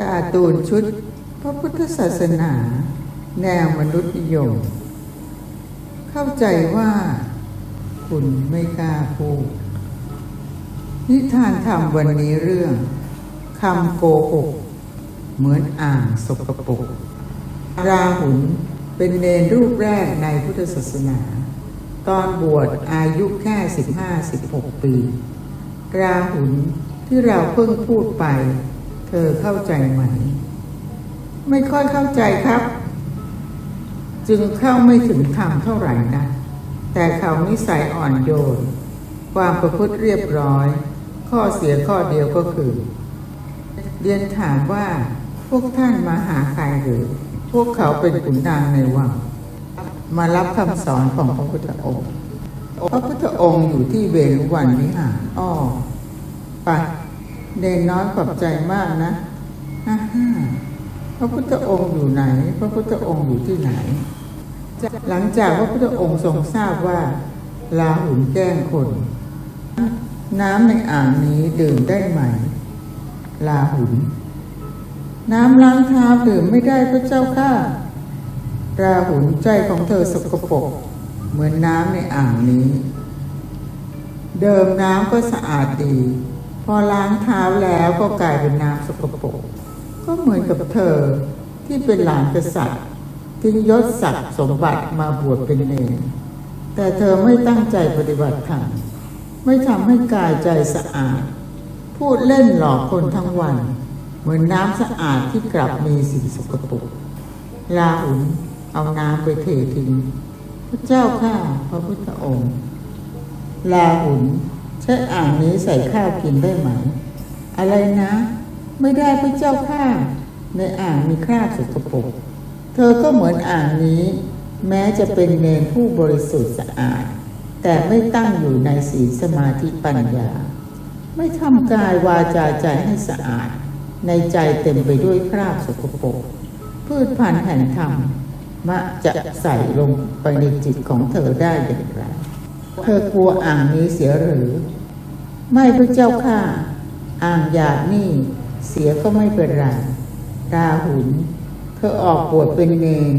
การ์ตูนชุด พระพุทธศาสนา แนวมนุษย์นิยม เข้าใจว่า คุณไม่กล้าพูด นิทานธรรมวันนี้เรื่องคำโกหกเหมือนอ่างสกปรกราหุลเป็นเนรรูปแรกในพุทธศาสนา ตอนบวชอายุแค่สิบห้าสิบหกปี ราหุลที่เราเพิ่งพูดไป เธอเข้าใจไหม ไม่ค่อยเข้าใจครับ จึงเข้าไม่ถึงธรรมเท่าไหร่นะ แต่เขานิสัยอ่อนโยน ความประพฤติเรียบร้อย ข้อเสียข้อเดียวก็คือ เรียนถามว่าพวกท่านมาหาใครหรือ พวกเขาเป็นขุนนางในวัง มารับคำสอนของพระพุทธองค์พระพุทธองค์อยู่ที่เวรุวันวิหารอ้อไป เดนน้อยขอบใจมากนะฮ่าพระพุทธองค์อยู่ไหน พระพุทธองค์อยู่ที่ไหน หลังจากพระพุทธองค์ทรงทราบว่าลาหุ่นแกล้งคน น้ำในอ่างนี้ดื่มได้ไหม ลาหุน น้ำล้างเท้าดื่มไม่ได้พระเจ้าค่ะราหุนใจของเธอสกปรกเหมือนน้ำในอ่างนี้ เดิมน้ำก็สะอาดดี พอล้างเท้าแล้วก็กลายเป็นน้ำสกปรกก็เหมือนกับเธอที่เป็นหลานกษัตริย์ทิ้งยศศักดิ์สมบัติมาบวชเป็นเนรแต่เธอไม่ตั้งใจปฏิบัติธรรมไม่ทำให้กายใจสะอาด พูดเล่นหลอกคนทั้งวัน เหมือนน้ำสะอาดที่กลับมีสิ่งสกปรกลาหุนเอาน้ำไปเททิ้งพระเจ้าข้าพระพุทธองค์ ลาหุน ใช้อ่างนี้ใส่ข้าวกินได้ไหม อะไรนะ ไม่ได้พระเจ้าข้าในอ่างมีคราบสกปรกเธอก็เหมือนอ่างนี้ แม้จะเป็นเนรผู้บริสุทธิ์สะอาด แต่ไม่ตั้งอยู่ในศีลสมาธิปัญญา ไม่ทำกายวาจาใจให้สะอาด ในใจเต็มไปด้วยคราบสกปรกพืชพันธุ์แห่งธรรมมะจะใส่ลงไปในจิตของเธอได้อย่างไร เธอกลัวอ่างนี้เสียหรือ ไม่พระเจ้าค่ะ อ่างหยาดนี่เสียก็ไม่เป็นไรราหุน เธอออกบวชเป็นเนร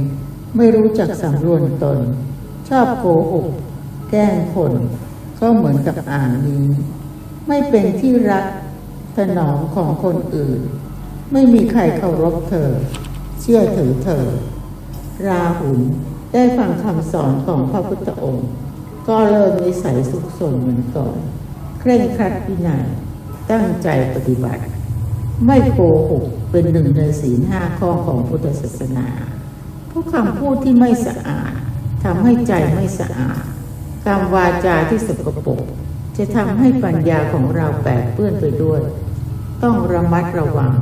ไม่รู้จักสำรวมตน ชอบโกหกแกล้งคน ก็เหมือนกับอ่างนี้ ไม่เป็นที่รักถนอมของคนอื่น ไม่มีใครเคารพเธอ เชื่อถือเธอ ราหุลได้ฟังคำสอนของพระพุทธองค์ ก็เริ่มนิสัยสุขสนเหมือนก่อน เคร่งครัดวินัยตั้งใจปฏิบัติ ไม่โกหกเป็นหนึ่งในศีลห้าข้อของพุทธศาสนาพราะคำพูดที่ไม่สะอาดทำให้ใจไม่สะอาดคำวาจาที่สกปรกจะทำให้ปัญญาของเราแปดเปื้อนไปด้วย ต้องระมัดระวัง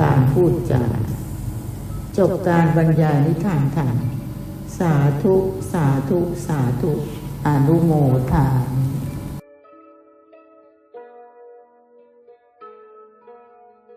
การพูดจาจบการบรรยายนิทานธรรมสาธุ สาธุ สาธุ อนุโมทา